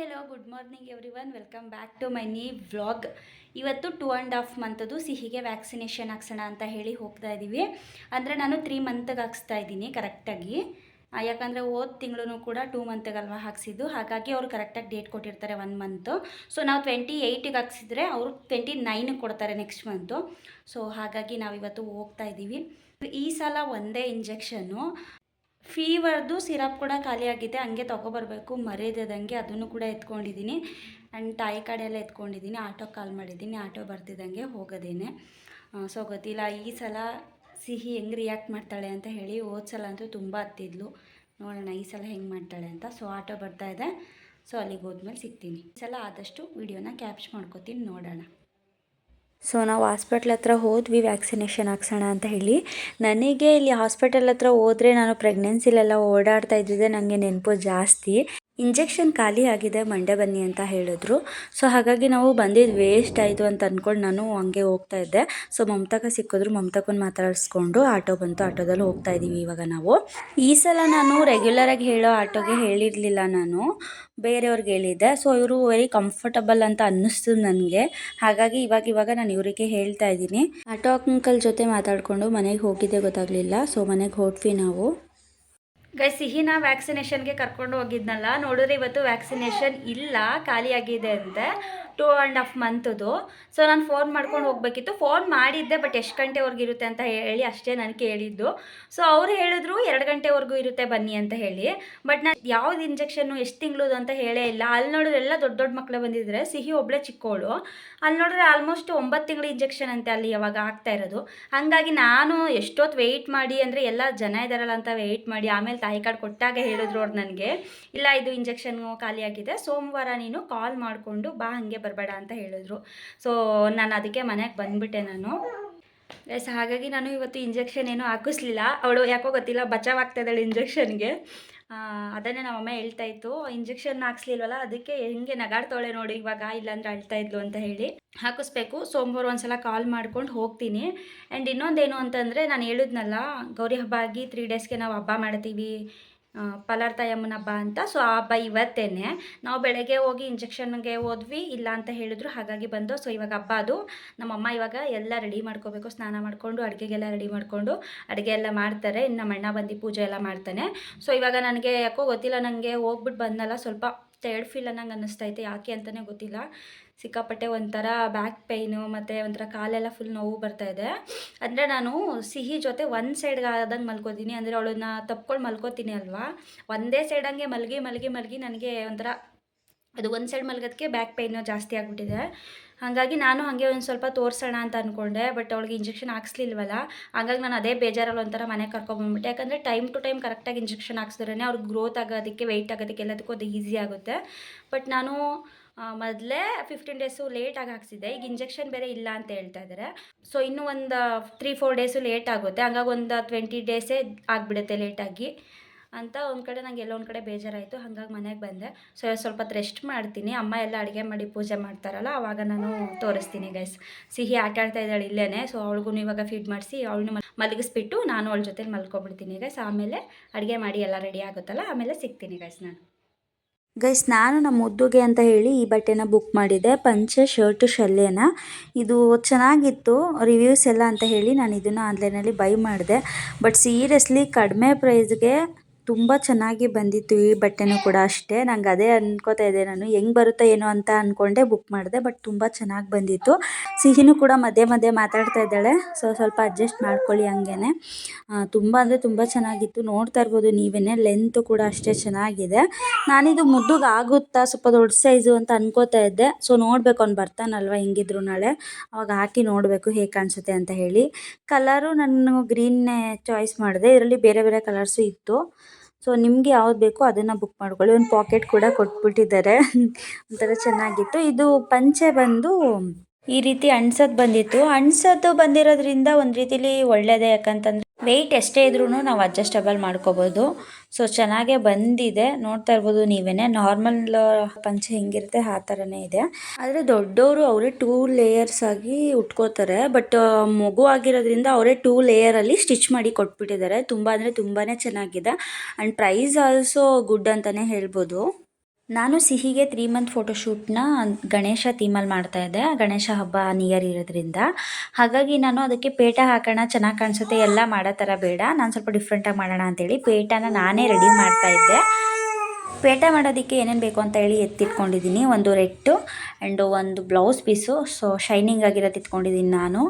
Hello good morning everyone welcome back to my new vlog ಇವತ್ತು two and half ಮಂತದ್ದು ಸಿಹಿಗೆ vaccination ಹಾಕ್ಸೋಣ ಅಂತ ಹೇಳಿ ಹೋಗ್ತಾ ಇದ್ದೀವಿ ಅಂದರೆ ನಾನು ತ್ರೀ ಮಂತ್ಗೆ ಹಾಕ್ಸ್ತಾ ಇದ್ದೀನಿ ಕರೆಕ್ಟಾಗಿ ಯಾಕಂದರೆ ಹೋದ ತಿಂಗಳೂ ಕೂಡ ಟೂ ಮಂತ್ಗಲ್ವ ಹಾಕ್ಸಿದ್ದು. ಹಾಗಾಗಿ ಅವರು ಕರೆಕ್ಟಾಗಿ ಡೇಟ್ ಕೊಟ್ಟಿರ್ತಾರೆ ಒನ್ ಮಂತು ಸೊ ನಾವು ಟ್ವೆಂಟಿ ಏಯ್ಟಿಗೆ ಹಾಕ್ಸಿದ್ರೆ ಅವರು ಟ್ವೆಂಟಿ ನೈನಿಗೆ ಕೊಡ್ತಾರೆ ನೆಕ್ಸ್ಟ್ ಮಂತು ಸೊ ಹಾಗಾಗಿ ನಾವಿವತ್ತು ಹೋಗ್ತಾ ಇದ್ದೀವಿ ಈ ಸಲ ಒಂದೇ ಇಂಜೆಕ್ಷನ್ನು ಫೀವರ್ದು ಸಿರಪ್ ಕೂಡ ಖಾಲಿಯಾಗಿದೆ ಹಂಗೆ ತೊಗೊಬರ್ಬೇಕು. ಮರೆಯದಂಗೆ ಅದನ್ನು ಕೂಡ ಎತ್ಕೊಂಡಿದ್ದೀನಿ. ಆ್ಯಂಡ್ ತಾಯಿ ಕಡೆ ಎಲ್ಲ ಎತ್ಕೊಂಡಿದ್ದೀನಿ. ಆಟೋ ಕಾಲ್ ಮಾಡಿದ್ದೀನಿ. ಆಟೋ ಬರ್ತಿದ್ದಂಗೆ ಹೋಗೋದೇನೆ. ಸೊ ಗೊತ್ತಿಲ್ಲ, ಈ ಸಲ ಸಿಹಿ ಹೆಂಗೆ ರಿಯಾಕ್ಟ್ ಮಾಡ್ತಾಳೆ ಅಂತ ಹೇಳಿ ಹೋದ ಸಲ ಅಂತೂ ತುಂಬ ಹತ್ತಿದ್ಲು. ನೋಡೋಣ, ಈ ಸಲ ಹೆಂಗೆ ಮಾಡ್ತಾಳೆ ಅಂತ. ಸೊ ಆಟೋ ಬರ್ತಾ ಇದೆ. ಸೊ ಅಲ್ಲಿಗೆ ಹೋದ್ಮೇಲೆ ಸಿಗ್ತೀನಿ. ಈ ಸಲ ಆದಷ್ಟು ವಿಡಿಯೋನ ಕ್ಯಾಪ್ಚ್ ಮಾಡ್ಕೋತೀನಿ, ನೋಡೋಣ. ಸೊ ನಾವು ಹಾಸ್ಪಿಟ್ಲ್ ಹತ್ರ ಹೋದ್ವಿ ವ್ಯಾಕ್ಸಿನೇಷನ್ ಹಾಕ್ಸೋಣ ಅಂತ ಹೇಳಿ. ನನಗೆ ಇಲ್ಲಿ ಹಾಸ್ಪಿಟಲ್ ಹತ್ರ ಹೋದರೆ ನಾನು ಪ್ರೆಗ್ನೆನ್ಸಿಲೆಲ್ಲ ಓಡಾಡ್ತಾ ಇದ್ದಿದ್ದೆ ನನಗೆ ನೆನಪು ಜಾಸ್ತಿ. ಇಂಜೆಕ್ಷನ್ ಖಾಲಿ ಆಗಿದೆ ಮಂಡೆ ಬನ್ನಿ ಅಂತ ಹೇಳಿದ್ರು. ಸೊ ಹಾಗಾಗಿ ನಾವು ಬಂದಿದ್ದು ವೇಸ್ಟ್ ಆಯಿತು ಅಂತ ಅಂದ್ಕೊಂಡು ನಾನು ಹಂಗೆ ಹೋಗ್ತಾ ಇದ್ದೆ. ಸೊ ಮಮತಾಕ ಸಿಕ್ಕಿದ್ರು. ಮಮತಾಕನ್ ಮಾತಾಡಿಸ್ಕೊಂಡು ಆಟೋ ಬಂತು. ಆಟೋದಲ್ಲಿ ಹೋಗ್ತಾ ಇದ್ದೀವಿ ಇವಾಗ ನಾವು. ಈ ಸಲ ನಾನು ರೆಗ್ಯುಲರಾಗಿ ಹೇಳೋ ಆಟೋಗೆ ಹೇಳಿರಲಿಲ್ಲ ನಾನು. ಬೇರೆಯವ್ರಿಗೆ ಹೇಳಿದ್ದೆ. ಸೊ ಇವರು ವೆರಿ ಕಂಫರ್ಟಬಲ್ ಅಂತ ಅನ್ನಿಸ್ತು ನನಗೆ. ಹಾಗಾಗಿ ಇವಾಗ ಇವಾಗ ನಾನು ಇವರಿಗೆ ಹೇಳ್ತಾ ಇದ್ದೀನಿ. ಆಟೋ ಅಂಕಲ್ ಜೊತೆ ಮಾತಾಡಿಕೊಂಡು ಮನೆಗೆ ಹೋಗಿದ್ದೆ ಗೊತ್ತಾಗಲಿಲ್ಲ. ಸೊ ಮನೆಗೆ ಹೊರಟ್ವಿ ನಾವು. ಗೈ ಸಿಹಿನ ವ್ಯಾಕ್ಸಿನೇಷನ್ಗೆ ಕರ್ಕೊಂಡು ಹೋಗಿದ್ನಲ್ಲ ನೋಡಿದ್ರೆ ಇವತ್ತು ವ್ಯಾಕ್ಸಿನೇಷನ್ ಇಲ್ಲ ಖಾಲಿಯಾಗಿದೆ ಅಂತೆ. ಟೂ ಆ್ಯಂಡ್ ಹಾಫ್ ಮಂತದು ಸೊ ನಾನು ಫೋನ್ ಮಾಡ್ಕೊಂಡು ಹೋಗಬೇಕಿತ್ತು. ಫೋನ್ ಮಾಡಿದ್ದೆ ಬಟ್ ಎಷ್ಟು ಗಂಟೆವರೆಗೂ ಇರುತ್ತೆ ಅಂತ ಹೇಳಿ ಅಷ್ಟೇ ನಾನು ಕೇಳಿದ್ದು. ಸೊ ಅವರು ಹೇಳಿದ್ರು, ಎರಡು ಗಂಟೆವರೆಗೂ ಇರುತ್ತೆ, ಬನ್ನಿ ಅಂತ ಹೇಳಿ. ಬಟ್ ನಾನು ಯಾವ್ದು ಇಂಜೆಕ್ಷನ್ನು ಎಷ್ಟು ತಿಂಗಳದು ಅಂತ ಹೇಳೇ ಇಲ್ಲ. ಅಲ್ಲಿ ನೋಡಿದ್ರೆ ಎಲ್ಲ ದೊಡ್ಡ ದೊಡ್ಡ ಮಕ್ಕಳು ಬಂದಿದ್ರೆ, ಸಿಹಿ ಒಬ್ಳೆ ಚಿಕ್ಕೋಳು. ಅಲ್ಲಿ ನೋಡಿದ್ರೆ ಆಲ್ಮೋಸ್ಟ್ ಒಂಬತ್ತು ತಿಂಗಳು ಇಂಜೆಕ್ಷನ್ ಅಂತೆ ಅಲ್ಲಿ ಯಾವಾಗ ಆಗ್ತಾ ಇರೋದು. ಹಾಗಾಗಿ ನಾನು ಎಷ್ಟೊತ್ತು ವೆಯ್ಟ್ ಮಾಡಿ, ಅಂದರೆ ಎಲ್ಲ ಜನ ಇದ್ದಾರಲ್ಲ ಅಂತ ವೆಯ್ಟ್ ಮಾಡಿ, ಆಮೇಲೆ ತಾಯಿ ಕಾರ್ಡ್ ಕೊಟ್ಟಾಗ ಹೇಳಿದ್ರು ಅವ್ರು ನನಗೆ. ಇಲ್ಲ, ಇದು ಇಂಜೆಕ್ಷನ್ ಖಾಲಿಯಾಗಿದೆ. ಸೋಮವಾರ ನೀನು ಕಾಲ್ ಮಾಡಿಕೊಂಡು ಬಾ, ಹಾಗೆ ಬರಬೇಡ ಅಂತ ಹೇಳಿದ್ರು. ಸೊ ನಾನು ಅದಕ್ಕೆ ಮನೆಗೆ ಬಂದುಬಿಟ್ಟೆ ನಾನು. ಎಸ್ ಹಾಗಾಗಿ ನಾನು ಇವತ್ತು ಇಂಜೆಕ್ಷನ್ ಏನೂ ಹಾಕಿಸ್ಲಿಲ್ಲ. ಅವಳು ಯಾಕೋ ಗೊತ್ತಿಲ್ಲ, ಬಚಾವಾಗ್ತಾ ಇದ್ದಾಳೆ ಇಂಜೆಕ್ಷನ್ಗೆ ಅದನ್ನೇ ನಮ್ಮಮ್ಮ ಹೇಳ್ತಾ ಇತ್ತು. ಇಂಜೆಕ್ಷನ್ ಹಾಕ್ಸ್ಲಿಲ್ವಲ್ಲ, ಅದಕ್ಕೆ ಹೆಂಗೆ ನಗಾಡ್ತಾಳೆ ನೋಡಿ, ಇವಾಗ ಇಲ್ಲಾಂದ್ರೆ ಅಳ್ತಾ ಇದ್ಲು ಅಂತ ಹೇಳಿ. ಹಾಕಿಸ್ಬೇಕು. ಸೋಮವಾರ ಒಂದ್ಸಲ ಕಾಲ್ ಮಾಡ್ಕೊಂಡು ಹೋಗ್ತೀನಿ. ಆ್ಯಂಡ್ ಇನ್ನೊಂದೇನು ಅಂತಂದರೆ, ನಾನು ಹೇಳಿದ್ನಲ್ಲ, ಗೌರಿ ಹಬ್ಬ ಆಗಿ ತ್ರೀ ಡೇಸ್ಗೆ ನಾವು ಹಬ್ಬ ಮಾಡ್ತೀವಿ. ಆ, ಪಲಾರ್ತಾಯಮ್ಮನ ಹಬ್ಬ ಅಂತ. ಸೊ ಆ ಹಬ್ಬ ಇವತ್ತೇನೆ. ನಾವು ಬೆಳಗ್ಗೆ ಹೋಗಿ ಇಂಜೆಕ್ಷನ್ಗೆ ಹೋದ್ವಿ ಇಲ್ಲ ಅಂತ ಹೇಳಿದ್ರು ಹಾಗಾಗಿ ಬಂದು ಸೊ ಇವಾಗ ಹಬ್ಬ ಅದು. ನಮ್ಮಮ್ಮ ಇವಾಗ ಎಲ್ಲ ರೆಡಿ ಮಾಡ್ಕೋಬೇಕು ಸ್ನಾನ ಮಾಡಿಕೊಂಡು ಅಡುಗೆಗೆಲ್ಲ ರೆಡಿ ಮಾಡಿಕೊಂಡು ಅಡುಗೆ ಎಲ್ಲ ಮಾಡ್ತಾರೆ. ಇನ್ನು ನಮ್ಮ ಅಣ್ಣ ಬಂದು ಪೂಜೆ ಎಲ್ಲ ಮಾಡ್ತಾನೆ. ಸೊ ಇವಾಗ ನನಗೆ ಯಾಕೋ ಗೊತ್ತಿಲ್ಲ ನನಗೆ ಹೋಗ್ಬಿಟ್ಟು ಬಂದಲ್ಲ ಸ್ವಲ್ಪ ಟೈರ್ಡ್ ಫೀಲ್ ಅನ್ನಂಗೆ ಅನ್ನಿಸ್ತೈತೆ ಯಾಕೆ ಅಂತಲೇ ಗೊತ್ತಿಲ್ಲ. ಸಿಕ್ಕಾಪಟ್ಟೆ ಒಂಥರ ಬ್ಯಾಕ್ ಪೈನು ಮತ್ತು ಒಂಥರ ಕಾಲೆಲ್ಲ ಫುಲ್ ನೋವು ಬರ್ತಾ ಇದೆ. ಅಂದರೆ ನಾನು ಸಿಹಿ ಜೊತೆ ಒಂದು ಸೈಡ್ಗೆ ಆದಂಗೆ ಮಲ್ಕೋತೀನಿ. ಅಂದರೆ ಅವಳನ್ನ ತಪ್ಕೊಂಡು ಮಲ್ಕೋತೀನಿ ಅಲ್ವಾ? ಒಂದೇ ಸೈಡ್ ಹಂಗೆ ಮಲಗಿ ಮಲಗಿ ಮಲಗಿ ನನಗೆ ಒಂಥರ ಅದು ಒಂದು ಸೈಡ್ ಮಲಗೋದಕ್ಕೆ ಬ್ಯಾಕ್ ಪೈನು ಜಾಸ್ತಿ ಆಗಿಬಿಟ್ಟಿದೆ. ಹಾಗಾಗಿ ನಾನು ಹಾಗೆ ಒಂದು ಸ್ವಲ್ಪ ತೋರಿಸೋಣ ಅಂತ ಅಂದ್ಕೊಂಡೆ ಬಟ್ ಅವಳಿಗೆ ಇಂಜೆಕ್ಷನ್ ಹಾಕ್ಸ್ಲಿಲ್ವಲ್ಲ? ಹಾಗಾಗಿ ನಾನು ಅದೇ ಬೇಜಾರಲ್ಲಿ ಒಂಥರ ಮನೆಗೆ ಕರ್ಕೊಂಬಂದ್ಬಿಟ್ಟೆ ಯಾಕಂದರೆ ಟೈಮ್ ಟು ಟೈಮ್ ಕರೆಕ್ಟಾಗಿ ಇಂಜೆಕ್ಷನ್ ಹಾಕ್ಸಿದ್ರೇ ಅವ್ರಿಗೆ ಗ್ರೋತ್ ಆಗೋದಕ್ಕೆ ವೆಯ್ಟ್ ಆಗೋದಕ್ಕೆ ಎಲ್ಲದಕ್ಕೂ ಅದು ಈಸಿ ಆಗುತ್ತೆ. ಬಟ್ ನಾನು ಮೊದಲೇ ಫಿಫ್ಟೀನ್ ಡೇಸು ಲೇಟಾಗಿ ಹಾಕ್ಸಿದ್ದೆ. ಈಗ ಇಂಜೆಕ್ಷನ್ ಬೇರೆ ಇಲ್ಲ ಅಂತ ಹೇಳ್ತಾ ಇದ್ದಾರೆ ಸೊ ಇನ್ನೂ ಒಂದು ತ್ರೀ ಫೋರ್ ಡೇಸು ಲೇಟ್ ಆಗುತ್ತೆ. ಹಂಗಾಗಿ ಒಂದು ಟ್ವೆಂಟಿ ಡೇಸೇ ಆಗಿಬಿಡುತ್ತೆ ಲೇಟಾಗಿ ಅಂತ ಒಂದು ಕಡೆ ನಂಗೆ ಎಲ್ಲೋ ಒಂದು ಕಡೆ ಬೇಜಾರಾಯಿತು. ಹಾಗಾಗಿ ಮನೆಗೆ ಬಂದೆ. ಸೊ ಸ್ವಲ್ಪ ರೆಸ್ಟ್ ಮಾಡ್ತೀನಿ. ಅಮ್ಮ ಎಲ್ಲ ಅಡುಗೆ ಮಾಡಿ ಪೂಜೆ ಮಾಡ್ತಾರಲ್ಲ ಆವಾಗ ನಾನು ತೋರಿಸ್ತೀನಿ ಗೈಸ್ ಸಿಹಿ ಆಟ ಆಡ್ತಾ ಇದ್ದಾಳೆ ಇಲ್ಲೇ ಸೊ ಅವಳಿಗೂ ಇವಾಗ ಫೀಡ್ ಮಾಡಿಸಿ ಅವಳನ್ನ ಮಲಗಿಸ್ಬಿಟ್ಟು ನಾನು ಅವಳ ಜೊತೆ ಮಲ್ಕೊಬಿಡ್ತೀನಿ ಗೈಸ್ ಆಮೇಲೆ ಅಡುಗೆ ಮಾಡಿ ಎಲ್ಲ ರೆಡಿ ಆಗುತ್ತಲ್ಲ, ಆಮೇಲೆ ಸಿಗ್ತೀನಿ ಗೈಸ್ ನಾನು. ಗೈಸ್, ನಾನು ನಮ್ಮ ಮುದ್ದುಗೆ ಅಂತ ಹೇಳಿ ಈ ಬಟ್ಟೆನ ಬುಕ್ ಮಾಡಿದ್ದೆ ಪಂಚೆ ಶರ್ಟ್ ಶಲ್ಯನ. ಇದು ಚೆನ್ನಾಗಿತ್ತು ರಿವ್ಯೂಸ್ ಎಲ್ಲ ಅಂತ ಹೇಳಿ ನಾನು ಇದನ್ನು ಆನ್ಲೈನಲ್ಲಿ ಬೈ ಮಾಡಿದೆ. ಬಟ್ ಸೀರಿಯಸ್ಲಿ ಕಡಿಮೆ ಪ್ರೈಸ್ಗೆ ತುಂಬ ಚೆನ್ನಾಗಿ ಬಂದಿತ್ತು ಈ ಬಟ್ಟೆನೂ ಕೂಡ ಅಷ್ಟೇ. ನಂಗೆ ಅದೇ ಅನ್ಕೋತಾ ಇದ್ದೆ ನಾನು, ಹೆಂಗೆ ಬರುತ್ತೋ ಏನೋ ಅಂತ ಅಂದ್ಕೊಂಡೆ ಬುಕ್ ಮಾಡಿದೆ ಬಟ್ ತುಂಬ ಚೆನ್ನಾಗಿ ಬಂದಿತ್ತು. ಸಿಹಿನೂ ಕೂಡ ಮಧ್ಯೆ ಮಧ್ಯೆ ಮಾತಾಡ್ತಾ ಇದ್ದಾಳೆ ಸೊ ಸ್ವಲ್ಪ ಅಡ್ಜಸ್ಟ್ ಮಾಡ್ಕೊಳ್ಳಿ ಹಂಗೇನೆ. ತುಂಬ ಅಂದರೆ ತುಂಬ ಚೆನ್ನಾಗಿತ್ತು. ನೋಡ್ತಾ ಇರ್ಬೋದು ನೀವೇ ಲೆಂತು ಕೂಡ ಅಷ್ಟೇ ಚೆನ್ನಾಗಿದೆ. ನಾನಿದು ಮುದ್ದುಗೆ ಆಗುತ್ತಾ, ಸ್ವಲ್ಪ ದೊಡ್ಡ ಸೈಜು ಅಂತ ಅನ್ಕೋತಾ ಇದ್ದೆ. ಸೊ ನೋಡಬೇಕು, ಅವ್ನು ಬರ್ತಾನಲ್ವ ಹೆಂಗಿದ್ರು ನಾಳೆ. ಅವಾಗ ಹಾಕಿ ನೋಡಬೇಕು ಹೇಗೆ ಕಾಣಿಸುತ್ತೆ ಅಂತ ಹೇಳಿ. ಕಲರು ನಾನು ಗ್ರೀನ್ನೇ ಚಾಯ್ಸ್ ಮಾಡಿದೆ. ಇದರಲ್ಲಿ ಬೇರೆ ಬೇರೆ ಕಲರ್ಸು ಇತ್ತು. ಸೊ ನಿಮಗೆ ಯಾವ್ದು ಬೇಕೋ ಅದನ್ನ ಬುಕ್ ಮಾಡ್ಕೊಳ್ಳಿ. ಒಂದು ಪಾಕೆಟ್ ಕೂಡ ಕೊಟ್ಬಿಟ್ಟಿದ್ದಾರೆ. ಒಂಥರ ಚೆನ್ನಾಗಿತ್ತು. ಇದು ಪಂಚೆ ಬಂದು ಈ ರೀತಿ ಅಣ್ಸೋದು ಬಂದಿತ್ತು. ಅಣ್ಸೋದು ಬಂದಿರೋದ್ರಿಂದ ಒಂದು ರೀತಿಲಿ ಒಳ್ಳೆಯದೇ ಯಾಕಂತಂದರೆ ವೆಯ್ಟ್ ಎಷ್ಟೇ ಇದ್ರೂ ನಾವು ಅಡ್ಜಸ್ಟಬಲ್ ಮಾಡ್ಕೋಬೋದು. ಸೊ ಚೆನ್ನಾಗೇ ಬಂದಿದೆ. ನೋಡ್ತಾ ಇರ್ಬೋದು ನೀವೇ ನಾರ್ಮಲ್ ಪಂಚೆ ಹೆಂಗಿರುತ್ತೆ ಆ ಥರನೇ ಇದೆ. ಆದರೆ ದೊಡ್ಡವರು ಅವರೇ ಟೂ ಲೇಯರ್ಸ್ ಆಗಿ ಉಟ್ಕೋತಾರೆ. ಬಟ್ ಮಗು ಆಗಿರೋದ್ರಿಂದ ಅವರೇ ಟೂ ಲೇಯರಲ್ಲಿ ಸ್ಟಿಚ್ ಮಾಡಿ ಕೊಟ್ಬಿಟ್ಟಿದ್ದಾರೆ. ತುಂಬ ಅಂದರೆ ತುಂಬಾ ಚೆನ್ನಾಗಿದೆ. ಆ್ಯಂಡ್ ಪ್ರೈಸ್ ಆಲ್ಸೋ ಗುಡ್ ಅಂತಲೇ ಹೇಳ್ಬೋದು. ನಾನು ಸಿಹಿಗೆ ತ್ರೀ ಮಂತ್ ಫೋಟೋಶೂಟ್ನ ಗಣೇಶ ಥೀಮಲ್ಲಿ ಮಾಡ್ತಾ ಇದ್ದೆ. ಗಣೇಶ ಹಬ್ಬ ನಿಯರ್ ಇರೋದ್ರಿಂದ. ಹಾಗಾಗಿ ನಾನು ಅದಕ್ಕೆ ಪೇಟ ಹಾಕೋಣ, ಚೆನ್ನಾಗಿ ಕಾಣಿಸುತ್ತೆ, ಎಲ್ಲ ಮಾಡೋ ಥರ ಬೇಡ. ನಾನು ಸ್ವಲ್ಪ ಡಿಫ್ರೆಂಟಾಗಿ ಮಾಡೋಣ ಅಂತೇಳಿ ಪೇಟನ ನಾನೇ ರೆಡಿ ಮಾಡ್ತಾ ಇದ್ದೆ. ಪೇಟ ಮಾಡೋದಕ್ಕೆ ಏನೇನು ಬೇಕು ಅಂತ ಹೇಳಿ ಎತ್ತಿಟ್ಕೊಂಡಿದ್ದೀನಿ. ಒಂದು ರೆಟ್ಟು ಆ್ಯಂಡ್ ಒಂದು ಬ್ಲೌಸ್ ಪೀಸು ಸೊ ಶೈನಿಂಗ್ ಆಗಿರೋದು ಇಟ್ಕೊಂಡಿದ್ದೀನಿ ನಾನು.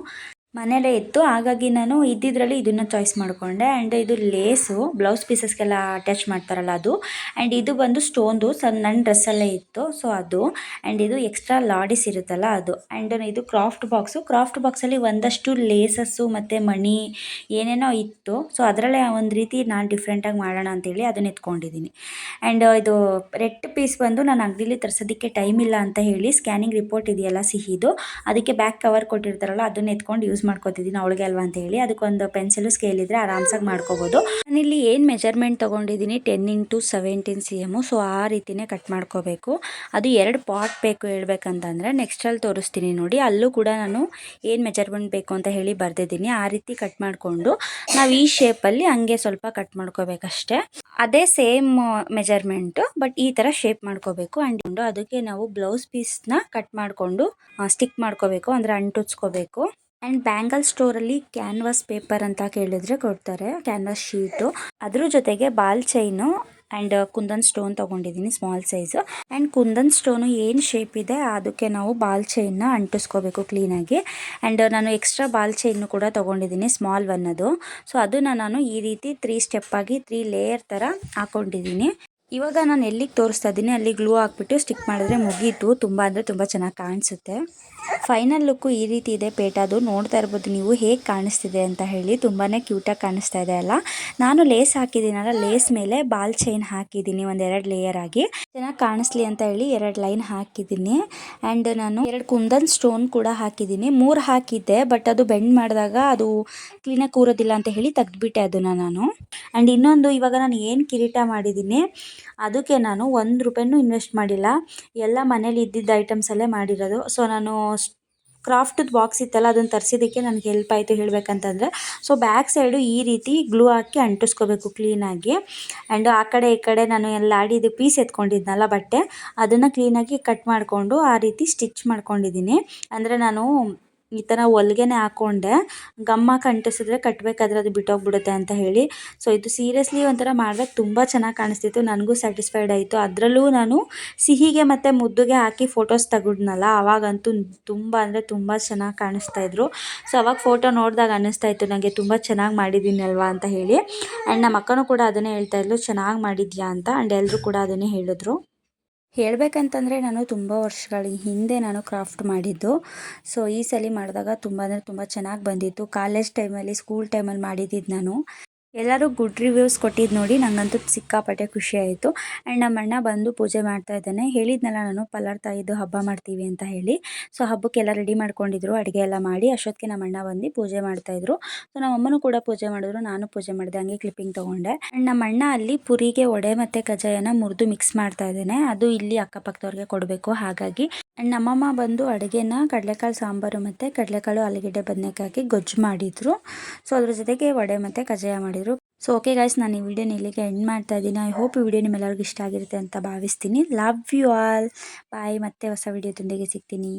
ಮನೇಲೇ ಇತ್ತು. ಹಾಗಾಗಿ ನಾನು ಇದ್ದಿದ್ರಲ್ಲಿ ಇದನ್ನು ಚಾಯ್ಸ್ ಮಾಡಿಕೊಂಡೆ. ಆ್ಯಂಡ್ ಇದು ಲೇಸು ಬ್ಲೌಸ್ ಪೀಸಸ್ಗೆಲ್ಲ ಅಟ್ಯಾಚ್ ಮಾಡ್ತಾರಲ್ಲ ಅದು. ಆ್ಯಂಡ್ ಇದು ಬಂದು ಸ್ಟೋನ್ದು ಸ ನನ್ನ ಡ್ರೆಸ್ಸಲ್ಲೇ ಇತ್ತು. ಸೊ ಅದು. ಆ್ಯಂಡ್ ಇದು ಎಕ್ಸ್ಟ್ರಾ ಲಾಡಿಸ್ ಇರುತ್ತಲ್ಲ ಅದು. ಆ್ಯಂಡ್ ಇದು ಕ್ರಾಫ್ಟ್ ಬಾಕ್ಸು ಕ್ರಾಫ್ಟ್ ಬಾಕ್ಸಲ್ಲಿ ಒಂದಷ್ಟು ಲೇಸಸ್ಸು ಮತ್ತು ಮಣಿ ಏನೇನೋ ಇತ್ತು. ಸೊ ಅದರಲ್ಲೇ ಒಂದು ರೀತಿ ನಾನು ಡಿಫ್ರೆಂಟಾಗಿ ಮಾಡೋಣ ಅಂತೇಳಿ ಅದನ್ನ ಎತ್ಕೊಂಡಿದ್ದೀನಿ. ಆ್ಯಂಡ್ ಇದು ರೆಡ್ ಪೀಸ್ ಬಂದು ನಾನು ಅಂಗಡಿಲಿ ತರಿಸೋದಕ್ಕೆ ಟೈಮ್ ಇಲ್ಲ ಅಂತ ಹೇಳಿ ಸ್ಕ್ಯಾನಿಂಗ್ ರಿಪೋರ್ಟ್ ಇದೆಯಲ್ಲ ಸಿಹಿದು, ಅದಕ್ಕೆ ಬ್ಯಾಕ್ ಕವರ್ ಕೊಟ್ಟಿರ್ತಾರಲ್ಲ ಅದನ್ನ ಎತ್ಕೊಂಡು ಯೂಸ್ ಮಾಡ್ಕೋತಿದ್ದೀನಿ ಅವಳಿಗೆ ಅಲ್ವಾ ಅಂತ ಹೇಳಿ. ಅದಕ್ಕೊಂದು ಪೆನ್ಸಿಲು ಸ್ಕೇಲ್ ಇದ್ರೆ ಆರಾಮ್ಸಾಗಿ ಮಾಡ್ಕೋಬೋದು. ನಾನಿಲ್ಲಿ ಏನು ಮೆಜರ್ಮೆಂಟ್ ತೊಗೊಂಡಿದ್ದೀನಿ ten into seventeen C M so ಆ ರೀತಿನೇ ಕಟ್ ಮಾಡ್ಕೋಬೇಕು. ಅದು ಎರಡು ಪಾಟ್ ಬೇಕು ಹೇಳ್ಬೇಕಂತಂದರೆ ನೆಕ್ಸ್ಟಲ್ಲಿ ತೋರಿಸ್ತೀನಿ ನೋಡಿ. ಅಲ್ಲೂ ಕೂಡ ನಾನು ಏನು ಮೆಜರ್ಮೆಂಟ್ ಬೇಕು ಅಂತ ಹೇಳಿ ಬರ್ದಿದ್ದೀನಿ. ಆ ರೀತಿ ಕಟ್ ಮಾಡಿಕೊಂಡು ನಾವು ಈ ಶೇಪಲ್ಲಿ ಹಂಗೆ ಸ್ವಲ್ಪ ಕಟ್ ಮಾಡ್ಕೋಬೇಕಷ್ಟೆ. ಅದೇ ಸೇಮ್ ಮೆಜರ್ಮೆಂಟು ಬಟ್ ಈ ಥರ ಶೇಪ್ ಮಾಡ್ಕೋಬೇಕು. ಆ್ಯಂಡ್ ಅದಕ್ಕೆ ನಾವು ಬ್ಲೌಸ್ ಪೀಸ್ನ ಕಟ್ ಮಾಡಿಕೊಂಡು ಸ್ಟಿಕ್ ಮಾಡ್ಕೋಬೇಕು. ಅಂದರೆ ಅಂಟುಚ್ಕೋಬೇಕು. ಆ್ಯಂಡ್ ಬ್ಯಾಂಗಲ್ ಸ್ಟೋರಲ್ಲಿ ಕ್ಯಾನ್ವಾಸ್ ಪೇಪರ್ ಅಂತ ಕೇಳಿದ್ರೆ ಕೊಡ್ತಾರೆ. ಕ್ಯಾನ್ವಾಸ್ ಶೀಟು ಅದ್ರ ಜೊತೆಗೆ ball chain and kundan stone ತೊಗೊಂಡಿದ್ದೀನಿ small size and kundan stone ಏನು ಶೇಪ್ ಇದೆ ಅದಕ್ಕೆ ನಾವು ಬಾಲ್ ಚೈನ್ನ ಅಂಟಿಸ್ಕೋಬೇಕು ಕ್ಲೀನಾಗಿ ಆ್ಯಂಡ್ ನಾನು ಎಕ್ಸ್ಟ್ರಾ ಬಾಲ್ ಚೈನು ಕೂಡ ತೊಗೊಂಡಿದ್ದೀನಿ ಸ್ಮಾಲ್ ಒನ್ ಅದು. ಸೊ ಅದನ್ನು ನಾನು ಈ ರೀತಿ ತ್ರೀ ಸ್ಟೆಪ್ಪಾಗಿ ತ್ರೀ ಲೇಯರ್ ಥರ ಹಾಕ್ಕೊಂಡಿದ್ದೀನಿ ಇವಾಗ ನಾನು ಎಲ್ಲಿಗೆ ತೋರಿಸ್ತಾ ಇದ್ದೀನಿ ಅಲ್ಲಿ ಗ್ಲೂ ಹಾಕ್ಬಿಟ್ಟು ಸ್ಟಿಕ್ ಮಾಡಿದ್ರೆ ಮುಗೀತು. ತುಂಬ ಅಂದರೆ ತುಂಬ ಚೆನ್ನಾಗಿ ಕಾಣಿಸುತ್ತೆ. ಫೈನಲ್ ಲುಕ್ಕು ಈ ರೀತಿ ಇದೆ ಪೇಟಾದು. ನೋಡ್ತಾ ಇರ್ಬೋದು ನೀವು ಹೇಗೆ ಕಾಣಿಸ್ತಿದೆ ಅಂತ ಹೇಳಿ. ತುಂಬಾ ಕ್ಯೂಟಾಗಿ ಕಾಣಿಸ್ತಾ ಇದೆ ಅಲ್ಲ. ನಾನು ಲೇಸ್ ಹಾಕಿದ್ದೀನಲ್ಲ ಲೇಸ್ ಮೇಲೆ ಬಾಲ್ ಚೈನ್ ಹಾಕಿದ್ದೀನಿ ಒಂದೆರಡು ಲೇಯರ್ ಆಗಿ. ಚೆನ್ನಾಗಿ ಕಾಣಿಸ್ಲಿ ಅಂತ ಹೇಳಿ ಎರಡು ಲೈನ್ ಹಾಕಿದ್ದೀನಿ. ಆ್ಯಂಡ್ ನಾನು ಎರಡು ಕುಂದನ್ ಸ್ಟೋನ್ ಕೂಡ ಹಾಕಿದ್ದೀನಿ. ಮೂರು ಹಾಕಿದ್ದೆ ಬಟ್ ಅದು ಬೆಂಡ್ ಮಾಡಿದಾಗ ಅದು ಕ್ಲೀನಾಗಿ ಕೂರೋದಿಲ್ಲ ಅಂತ ಹೇಳಿ ತೆಗೆದುಬಿಟ್ಟೆ ಅದನ್ನು ನಾನು. ಆ್ಯಂಡ್ ಇನ್ನೊಂದು ಇವಾಗ ನಾನು ಏನು ಕಿರೀಟ ಮಾಡಿದ್ದೀನಿ ಅದಕ್ಕೆ ನಾನು ಒಂದು ರೂಪಾಯಿನೂ ಇನ್ವೆಸ್ಟ್ ಮಾಡಿಲ್ಲ. ಎಲ್ಲ ಮನೇಲಿ ಇದ್ದಿದ್ದ ಐಟಮ್ಸಲ್ಲೇ ಮಾಡಿರೋದು. ಸೊ ನಾನು ಕ್ರಾಫ್ಟದ ಬಾಕ್ಸ್ ಇತ್ತಲ್ಲ ಅದನ್ನು ತರಿಸಿದ್ದಕ್ಕೆ ನನಗೆ ಹೆಲ್ಪ್ ಆಯಿತು ಹೇಳಬೇಕಂತಂದರೆ. ಸೊ ಬ್ಯಾಕ್ ಸೈಡು ಈ ರೀತಿ ಗ್ಲೂ ಹಾಕಿ ಅಂಟಿಸ್ಕೋಬೇಕು ಕ್ಲೀನಾಗಿ ಆ್ಯಂಡ್ ಆ ಕಡೆ ಈ ಕಡೆ ನಾನು ಎಲ್ಲ ಆಡಿದ್ದು ಪೀಸ್ ಎತ್ಕೊಂಡಿದ್ನಲ್ಲ ಬಟ್ಟೆ, ಅದನ್ನು ಕ್ಲೀನಾಗಿ ಕಟ್ ಮಾಡಿಕೊಂಡು ಆ ರೀತಿ ಸ್ಟಿಚ್ ಮಾಡ್ಕೊಂಡಿದ್ದೀನಿ. ಅಂದರೆ ನಾನು ಈ ಥರ ಹೊಲ್ಗೆನೆ ಹಾಕ್ಕೊಂಡೆ ಗಮ್ಮಾಗಿ ಅಂಟಿಸಿದ್ರೆ ಕಟ್ಟಬೇಕಾದ್ರೆ ಅದು ಬಿಟ್ಟೋಗ್ಬಿಡುತ್ತೆ ಅಂತ ಹೇಳಿ. ಸೊ ಇದು ಸೀರಿಯಸ್ಲಿ ಒಂಥರ ಮಾಡಿದಾಗ ತುಂಬ ಚೆನ್ನಾಗಿ ಕಾಣಿಸ್ತಿತ್ತು. ನನಗೂ ಸ್ಯಾಟಿಸ್ಫೈಡ್ ಆಯಿತು. ಅದರಲ್ಲೂ ನಾನು ಸಿಹಿಗೆ ಮತ್ತು ಮುದ್ದುಗೆ ಹಾಕಿ ಫೋಟೋಸ್ ತೆಗೆದ್ನಲ್ಲ ಆವಾಗಂತೂ ತುಂಬ ಅಂದರೆ ತುಂಬ ಚೆನ್ನಾಗಿ ಕಾಣಿಸ್ತಾ ಇದ್ರು. ಸೊ ಅವಾಗ ಫೋಟೋ ನೋಡಿದಾಗ ಅನ್ನಿಸ್ತಾ ಇತ್ತು ನನಗೆ ತುಂಬ ಚೆನ್ನಾಗಿ ಮಾಡಿದ್ದೀನಲ್ವಾ? ಅಂತ ಹೇಳಿ. ಆ್ಯಂಡ್ ನಮ್ಮ ಅಕ್ಕನೂ ಕೂಡ ಅದನ್ನೇ ಹೇಳ್ತಾ ಇದ್ಲು, ಚೆನ್ನಾಗಿ ಮಾಡಿದ್ಯಾ? ಅಂತ. ಆ್ಯಂಡ್ ಎಲ್ಲರೂ ಕೂಡ ಅದನ್ನೇ ಹೇಳಿದ್ರು. ಹೇಳಬೇಕಂತಂದರೆ ನಾನು ತುಂಬ ವರ್ಷಗಳ ಹಿಂದೆ ನಾನು ಕ್ರಾಫ್ಟ್ ಮಾಡಿದ್ದು. ಸೊ ಈ ಸಲ ಮಾಡಿದಾಗ ತುಂಬ ಅಂದರೆ ತುಂಬ ಚೆನ್ನಾಗಿ ಬಂದಿತ್ತು. ಕಾಲೇಜ್ ಟೈಮಲ್ಲಿ ಸ್ಕೂಲ್ ಟೈಮಲ್ಲಿ ಮಾಡಿದ್ದಿದ್ದು ನಾನು. ಎಲ್ಲರೂ ಗುಡ್ ರಿವ್ಯೂಸ್ ಕೊಟ್ಟಿದ್ದು ನೋಡಿ ನನಗಂತೂ ಸಿಕ್ಕಾಪಟ್ಟೆ ಖುಷಿ ಆಯಿತು. ಆ್ಯಂಡ್ ನಮ್ಮ ಅಣ್ಣ ಬಂದು ಪೂಜೆ ಮಾಡ್ತಾ ಇದ್ದಾನೆ. ಹೇಳಿದ್ನಲ್ಲ ನಾನು, ಪಲ್ಲರ್ ತಾಯಿದು ಹಬ್ಬ ಮಾಡ್ತೀವಿ ಅಂತ ಹೇಳಿ. ಸೊ ಹಬ್ಬಕ್ಕೆಲ್ಲ ರೆಡಿ ಮಾಡ್ಕೊಂಡಿದ್ರು, ಅಡುಗೆ ಎಲ್ಲ ಮಾಡಿ ಅಷ್ಟೊತ್ತಿಗೆ ನಮ್ಮ ಅಣ್ಣ ಬಂದು ಪೂಜೆ ಮಾಡ್ತಾಯಿದ್ರು ಸೊ ನಮ್ಮ ಅಮ್ಮನೂ ಕೂಡ ಪೂಜೆ ಮಾಡಿದ್ರು, ನಾನು ಪೂಜೆ ಮಾಡಿದೆ, ಹಂಗೆ ಕ್ಲಿಪ್ಪಿಂಗ್ ತೊಗೊಂಡೆ. ಆ್ಯಂಡ್ ನಮ್ಮ ಅಣ್ಣ ಅಲ್ಲಿ ಪುರಿಗೆ ಒಡೆ ಮತ್ತು ಕಜಾಯನ ಮುರಿದು ಮಿಕ್ಸ್ ಮಾಡ್ತಾ ಇದ್ದಾನೆ. ಅದು ಇಲ್ಲಿ ಅಕ್ಕಪಕ್ಕದವ್ರಿಗೆ ಕೊಡಬೇಕು, ಹಾಗಾಗಿ. ಆ್ಯಂಡ್ ನಮ್ಮಮ್ಮ ಬಂದು ಅಡುಗೆನ ಕಡಲೆಕಾಳು ಸಾಂಬಾರು ಮತ್ತು ಕಡಲೆಕಾಳು, ಆಲೂಗಡ್ಡೆ ಬದನೆಕಾಯಿ ಗೊಜ್ಜು ಮಾಡಿದರು. ಸೊ ಅದ್ರ ಜೊತೆಗೆ ವಡೆ ಮತ್ತು ಕಜಾಯ ಮಾಡಿದರು. ಸೊ ಓಕೆ ಗಾಯ್ಸ್ ನಾನು ಈ ವಿಡಿಯೋನ ಇಲ್ಲಿಗೆ ಎಂಡ್ ಮಾಡ್ತಾ ಇದ್ದೀನಿ. ಐ ಹೋಪ್ ಈ ವಿಡಿಯೋ ನಿಮ್ಮೆಲ್ಲರಿಗೂ ಇಷ್ಟ ಆಗಿರುತ್ತೆ ಅಂತ ಭಾವಿಸ್ತೀನಿ. ಲವ್ ಯು ಆಲ್ ಬಾಯ್ ಮತ್ತೆ ಹೊಸ ವಿಡಿಯೋದೊಂದಿಗೆ ಸಿಗ್ತೀನಿ.